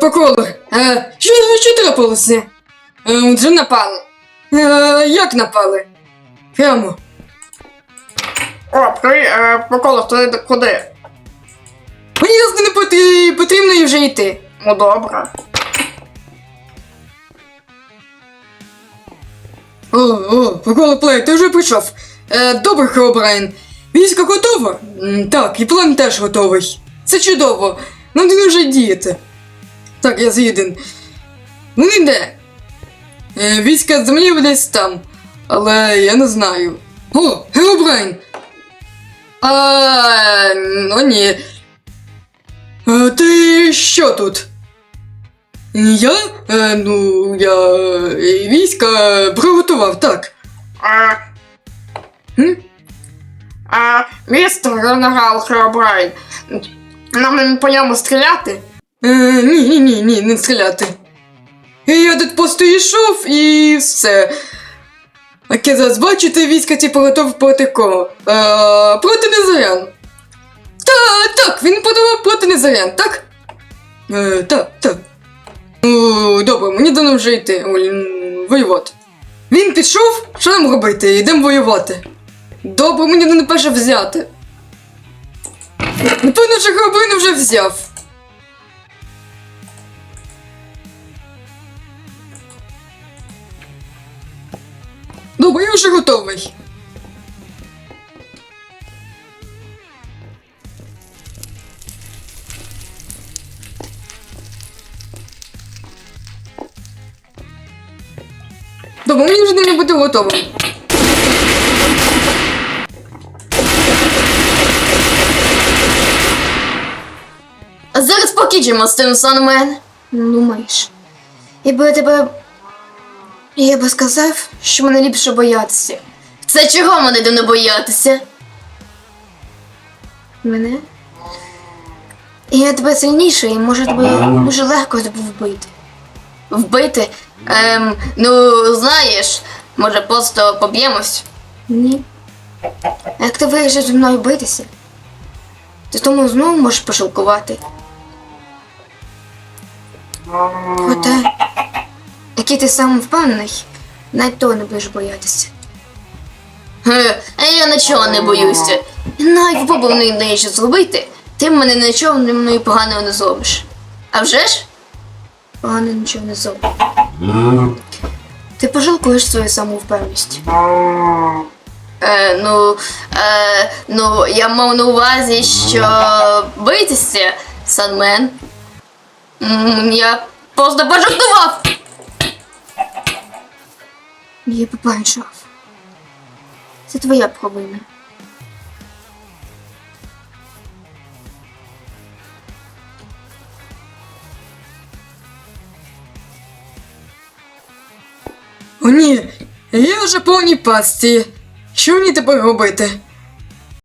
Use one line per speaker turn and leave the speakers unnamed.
Поколи, е, що, що трапилося? Е, вже напали. Е, як напали? Прямо.
О, привіт, е, Микола, ти куди?
Мені ясно не потрі- потрібно вже йти.
Ну добре.
О, о, Поколи Плей, ти вже прийшов. Е, добре, Хеобрайн. Військо готово? М, Так, і план теж готовий. Це чудово. Нам не вже діяти. Так, я згіден. Вони де? Е, війська землі десь там. Але я не знаю. О, Хеобрайн! А, ну ні. А, ти що тут? Я? Е, ну, я е, війська приготував, так.
Е,
М?
е, містер генерал Хеобрайн, нам не по ньому стріляти?
Е, ні, ні, ні, ні, не стріляти. Я тут просто йшов і все. Як я зараз бачите, війська ці приготував проти кого? Е, проти незарян. Та, так, він подавав проти незарян, так? Е, так, так. Ну, добре, мені дано вже йти воювати. Він пішов, що нам робити? Йдемо воювати. Добре, мені дано перше взяти. Напевно, що Грабин вже взяв. Добре, я вже готовий. Добре, мені вже не бути готовим.
А зараз покінчимо з тим Санмен. Думаєш. Якби я тебе. Я би сказав, що мене ліпше боятися. Це чого мене не боятися? Мене? Я тебе сильніший, і може тебе дуже легко тебе вбити. Вбити? Ем, ну, знаєш, може просто поб'ємось? Ні. А як ти вирішиш зі мною битися? Ти тому знову можеш пошалкувати. Проте, який ти сам впевнений, навіть того не будеш боятися. Ге, а я нічого не боюся. Навіть попробуй не що зробити, ти мене нічого не мною поганого не зробиш. А вже ж? Погано нічого не зробиш. Ти пожалкуєш свою самовпевненість. Е, ну, е, ну, я мав на увазі, що битися, Санмен. М, Я просто пожартував. Я попереджав. Це твоя провина.
О, ні, я вже повній пастці. Що мені тепер робити?